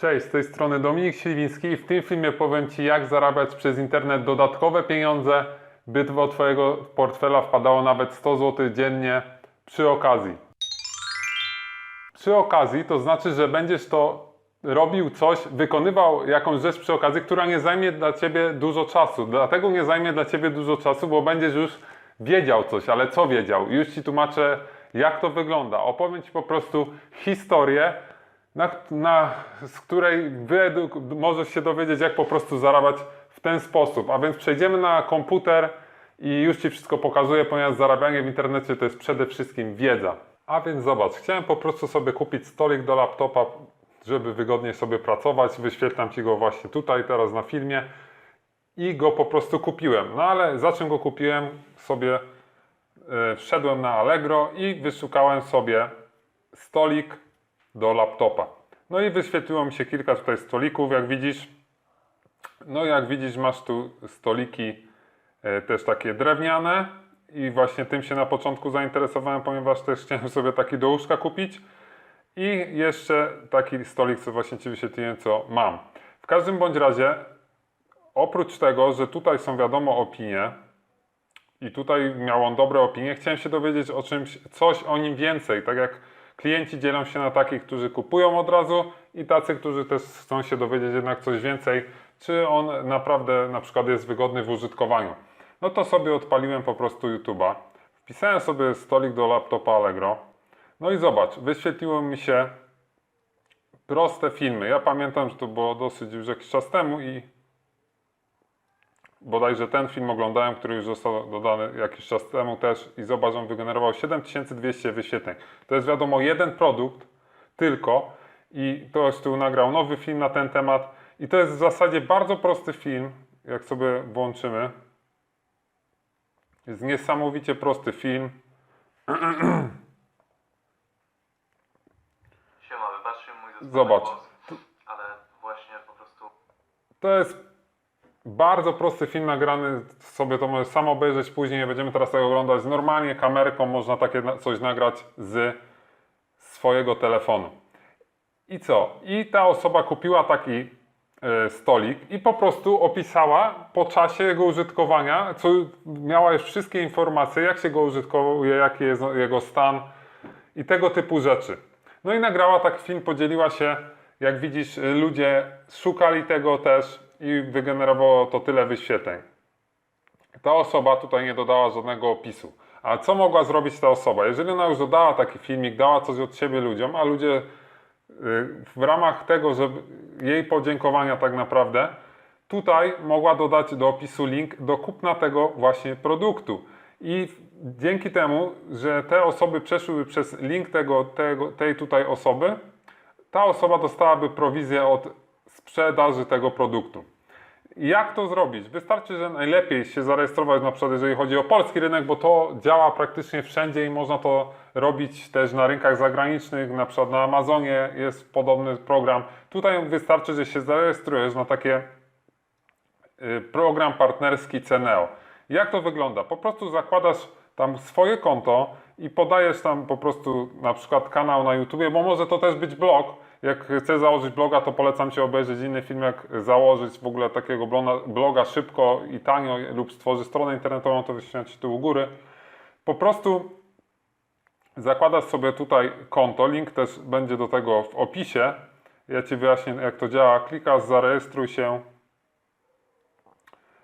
Cześć, z tej strony Dominik Śliwiński i w tym filmie powiem Ci jak zarabiać przez internet dodatkowe pieniądze, by do Twojego portfela wpadało nawet 100 zł dziennie przy okazji. Przy okazji to znaczy, że będziesz to robił coś, wykonywał jakąś rzecz przy okazji, która nie zajmie dla Ciebie dużo czasu. Dlatego nie zajmie dla Ciebie dużo czasu, bo będziesz już wiedział coś, ale co wiedział? Już Ci tłumaczę, jak to wygląda. Opowiem Ci po prostu historię, na, na, z której wyeduk- możesz się dowiedzieć, jak po prostu zarabiać w ten sposób. A więc przejdziemy na komputer i już Ci wszystko pokazuję, ponieważ zarabianie w internecie to jest przede wszystkim wiedza. A więc zobacz, chciałem po prostu sobie kupić stolik do laptopa, żeby wygodniej sobie pracować. Wyświetlam Ci go właśnie tutaj, teraz na filmie. I go po prostu kupiłem. No ale za czym go kupiłem? Sobie e, wszedłem na Allegro i wyszukałem sobie stolik do laptopa. No i wyświetliło mi się kilka tutaj stolików, jak widzisz. No jak widzisz, masz tu stoliki e, też takie drewniane i właśnie tym się na początku zainteresowałem, ponieważ też chciałem sobie taki do łóżka kupić. I jeszcze taki stolik, co właśnie Ci wyświetliłem, co mam. W każdym bądź razie, oprócz tego, że tutaj są wiadomo opinie, i tutaj miał on dobre opinie. Chciałem się dowiedzieć o czymś, coś o nim więcej. Tak jak klienci dzielą się na takich, którzy kupują od razu i tacy, którzy też chcą się dowiedzieć jednak coś więcej, czy on naprawdę na przykład jest wygodny w użytkowaniu. No to sobie odpaliłem po prostu YouTube'a. Wpisałem sobie stolik do laptopa Allegro. No i zobacz, wyświetliło mi się proste filmy. Ja pamiętam, że to było dosyć już jakiś czas temu i bodajże ten film oglądałem, który już został dodany jakiś czas temu też i zobacz, on wygenerował 7200 wyświetleń. To jest wiadomo jeden produkt tylko i to jest tu nagrał nowy film na ten temat i to jest w zasadzie bardzo prosty film, jak sobie włączymy. Jest niesamowicie prosty film. Siema, wybaczcie mój Zobacz. głos, ale właśnie po prostu To jest bardzo prosty film nagrany, sobie to możesz sam obejrzeć później, nie będziemy teraz tego oglądać. Normalnie kamerką można takie coś nagrać z swojego telefonu. I co? I ta osoba kupiła taki e, stolik i po prostu opisała po czasie jego użytkowania, co miała już wszystkie informacje, jak się go użytkowuje, jaki jest jego stan i tego typu rzeczy. No i nagrała taki film, podzieliła się, jak widzisz, ludzie szukali tego też i wygenerowało to tyle wyświetleń. Ta osoba tutaj nie dodała żadnego opisu. A co mogła zrobić ta osoba? Jeżeli ona już dodała taki filmik, dała coś od siebie ludziom, a ludzie y, w ramach tego, żeby jej podziękowania tak naprawdę, tutaj mogła dodać do opisu link do kupna tego właśnie produktu. I dzięki temu, że te osoby przeszły przez link tego, tego, tej tutaj osoby, ta osoba dostałaby prowizję od sprzedaży tego produktu. Jak to zrobić? Wystarczy, że najlepiej się zarejestrować na przykład jeżeli chodzi o polski rynek, bo to działa praktycznie wszędzie i można to robić też na rynkach zagranicznych, na przykład na Amazonie jest podobny program. Tutaj wystarczy, że się zarejestrujesz na takie y, program partnerski Ceneo. Jak to wygląda? Po prostu zakładasz tam swoje konto i podajesz tam po prostu na przykład kanał na YouTubie, bo może to też być blog. Jak chcesz założyć bloga, to polecam Ci obejrzeć inny film, jak założyć w ogóle takiego bloga, szybko i tanio lub stworzyć stronę internetową, to wyświetlam Ci tu u góry. Po prostu zakładasz sobie tutaj konto, link też będzie do tego w opisie. Ja Ci wyjaśnię jak to działa. Klikasz, zarejestruj się.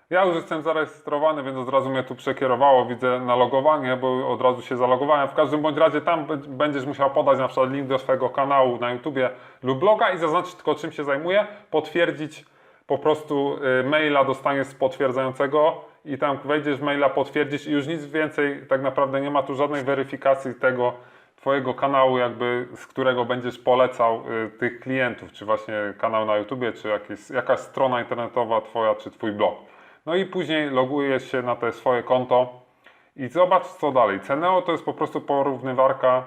Ja już jestem zarejestrowany, więc od razu mnie tu przekierowało. Widzę na logowanie, bo od razu się zalogowałem. W każdym bądź razie tam będziesz musiał podać na przykład link do swojego kanału na YouTubie lub bloga i zaznaczyć tylko czym się zajmuje, potwierdzić po prostu y, maila dostaniesz potwierdzającego i tam wejdziesz maila, potwierdzisz i już nic więcej tak naprawdę nie ma tu żadnej weryfikacji tego Twojego kanału, jakby z którego będziesz polecał y, tych klientów, czy właśnie kanał na YouTubie, czy jakieś, jakaś strona internetowa Twoja, czy Twój blog. No i później logujesz się na te swoje konto i zobacz co dalej. Ceneo to jest po prostu porównywarka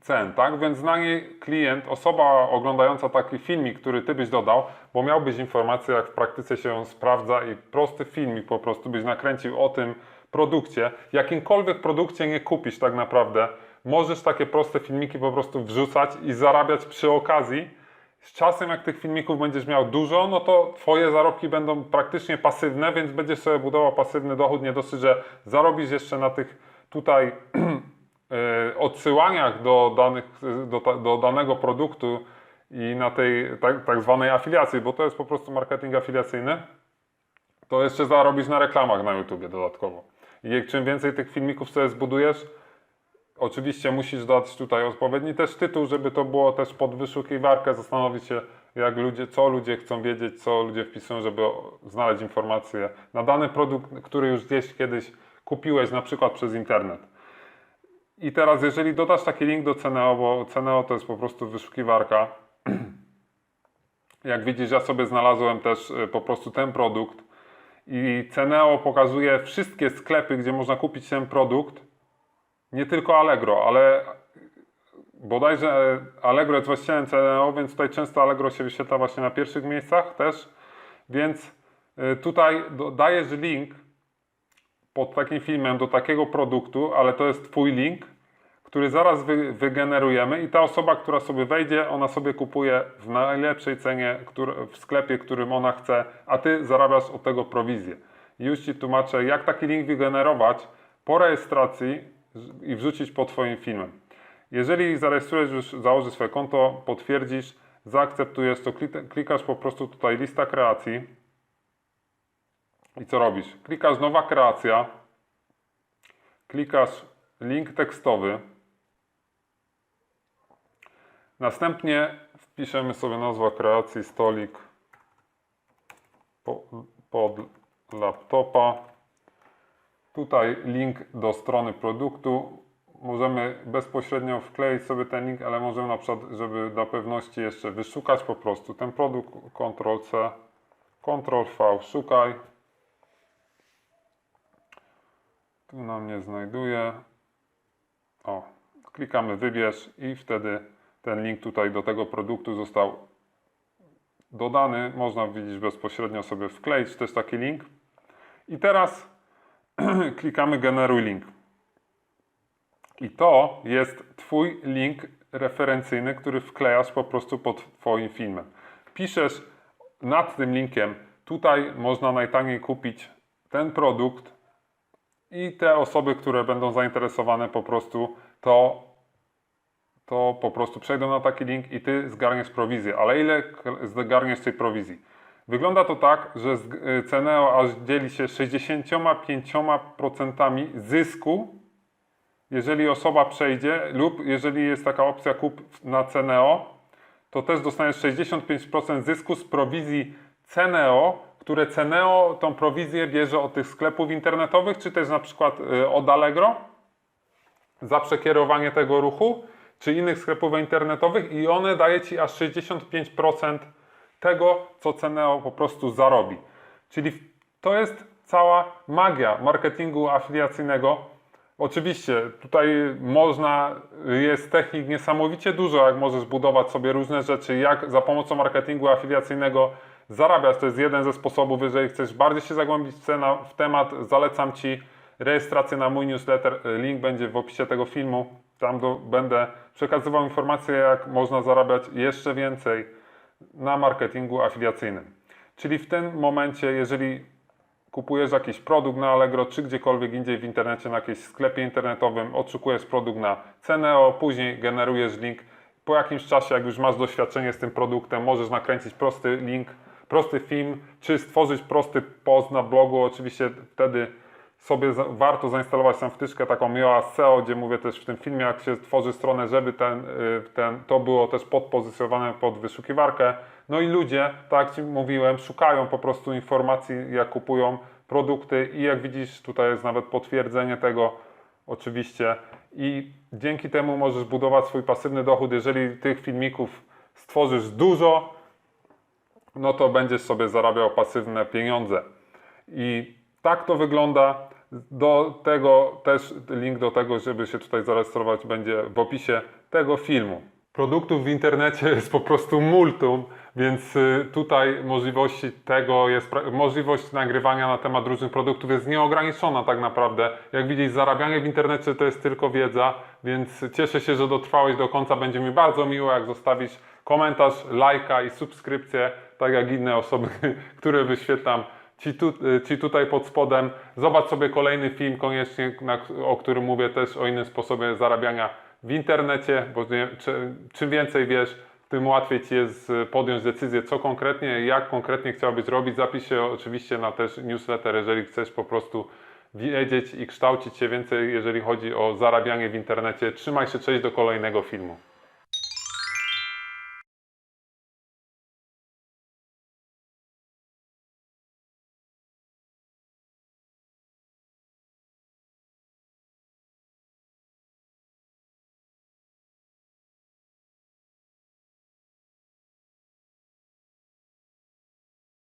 cen, tak? Więc na niej klient, osoba oglądająca taki filmik, który ty byś dodał, bo miałbyś informację, jak w praktyce się sprawdza i prosty filmik po prostu byś nakręcił o tym produkcie, jakimkolwiek produkcie nie kupisz tak naprawdę, możesz takie proste filmiki po prostu wrzucać i zarabiać przy okazji Z czasem, jak tych filmików będziesz miał dużo, no to Twoje zarobki będą praktycznie pasywne, więc będziesz sobie budował pasywny dochód. Nie dosyć, że zarobisz jeszcze na tych tutaj e, odsyłaniach do, danych, do, do danego produktu i na tej tak, tak zwanej afiliacji, bo to jest po prostu marketing afiliacyjny, to jeszcze zarobisz na reklamach na YouTubie dodatkowo. I czym więcej tych filmików sobie zbudujesz, Oczywiście musisz dać tutaj odpowiedni też tytuł, żeby to było też pod wyszukiwarkę, zastanowić się, jak ludzie, co ludzie chcą wiedzieć, co ludzie wpisują, żeby znaleźć informacje na dany produkt, który już gdzieś kiedyś kupiłeś, na przykład przez internet. I teraz, jeżeli dodasz taki link do Ceneo, bo Ceneo to jest po prostu wyszukiwarka, jak widzisz, ja sobie znalazłem też y, po prostu ten produkt i Ceneo pokazuje wszystkie sklepy, gdzie można kupić ten produkt, nie tylko Allegro, ale bodajże Allegro jest właścicielem CNO, więc tutaj często Allegro się wyświetla właśnie na pierwszych miejscach też, więc y, tutaj dajesz link pod takim filmem do takiego produktu, ale to jest Twój link, który zaraz wy, wygenerujemy i ta osoba, która sobie wejdzie, ona sobie kupuje w najlepszej cenie który, w sklepie, którym ona chce, a Ty zarabiasz od tego prowizję. Już Ci tłumaczę, jak taki link wygenerować po rejestracji i wrzucić pod Twoim filmem. Jeżeli zarejestrujesz już, założysz swoje konto, potwierdzisz, zaakceptujesz, to klik- klikasz po prostu tutaj lista kreacji i co robisz? Klikasz nowa kreacja, klikasz link tekstowy, następnie wpiszemy sobie nazwę kreacji stolik po, pod laptopa. Tutaj link do strony produktu. Możemy bezpośrednio wkleić sobie ten link, ale możemy na przykład, żeby dla pewności jeszcze wyszukać po prostu ten produkt, Ctrl-C, Ctrl-V, szukaj. Tu nam nie znajduje. O, klikamy wybierz i wtedy ten link tutaj do tego produktu został dodany. Można widzieć bezpośrednio sobie wkleić też taki link. I teraz klikamy generuj link. I to jest Twój link referencyjny, który wklejasz po prostu pod Twoim filmem. Piszesz nad tym linkiem, tutaj można najtaniej kupić ten produkt i te osoby, które będą zainteresowane po prostu, to, to po prostu przejdą na taki link i Ty zgarniesz prowizję. Ale ile zgarniesz tej prowizji? Wygląda to tak, że y, Ceneo aż dzieli się 65% zysku jeżeli osoba przejdzie lub jeżeli jest taka opcja kup na Ceneo, to też dostaniesz 65% zysku z prowizji Ceneo, które Ceneo tą prowizję bierze od tych sklepów internetowych, czy też na przykład y, od Allegro za przekierowanie tego ruchu, czy innych sklepów internetowych i one daje Ci aż 65% tego, co Ceneo po prostu zarobi. Czyli to jest cała magia marketingu afiliacyjnego. Oczywiście tutaj można, jest technik niesamowicie dużo, jak możesz budować sobie różne rzeczy, jak za pomocą marketingu afiliacyjnego zarabiać. To jest jeden ze sposobów, jeżeli chcesz bardziej się zagłębić w temat, zalecam Ci rejestrację na mój newsletter. Link będzie w opisie tego filmu. Tam do, będę przekazywał informacje, jak można zarabiać jeszcze więcej na marketingu afiliacyjnym. Czyli w tym momencie, jeżeli kupujesz jakiś produkt na Allegro, czy gdziekolwiek indziej w internecie, na jakimś sklepie internetowym, odszukujesz produkt na Ceneo, później generujesz link. Po jakimś czasie, jak już masz doświadczenie z tym produktem, możesz nakręcić prosty link, prosty film, czy stworzyć prosty post na blogu. Oczywiście wtedy sobie warto zainstalować tam wtyczkę taką Yoast SEO, gdzie mówię też w tym filmie, jak się tworzy stronę, żeby ten, y, ten, to było też podpozycjonowane pod wyszukiwarkę. No i ludzie, tak jak Ci mówiłem, szukają po prostu informacji, jak kupują produkty i jak widzisz, tutaj jest nawet potwierdzenie tego, oczywiście. I dzięki temu możesz budować swój pasywny dochód. Jeżeli tych filmików stworzysz dużo, no to będziesz sobie zarabiał pasywne pieniądze. I tak to wygląda. Do tego też link do tego, żeby się tutaj zarejestrować, będzie w opisie tego filmu. Produktów w internecie jest po prostu multum, więc y, tutaj możliwości tego jest, możliwość nagrywania na temat różnych produktów jest nieograniczona tak naprawdę. Jak widzisz, zarabianie w internecie to jest tylko wiedza, więc cieszę się, że dotrwałeś do końca. Będzie mi bardzo miło, jak zostawisz komentarz, lajka i subskrypcję, tak jak inne osoby, które wyświetlam Ci, tu, ci tutaj pod spodem. Zobacz sobie kolejny film, koniecznie, na, o którym mówię też o innym sposobie zarabiania w internecie, bo nie, czy, czym więcej wiesz, tym łatwiej Ci jest y, podjąć decyzję, co konkretnie, jak konkretnie chciałbyś robić. Zapisz się oczywiście na też newsletter, jeżeli chcesz po prostu wiedzieć i kształcić się więcej, jeżeli chodzi o zarabianie w internecie. Trzymaj się, cześć do kolejnego filmu.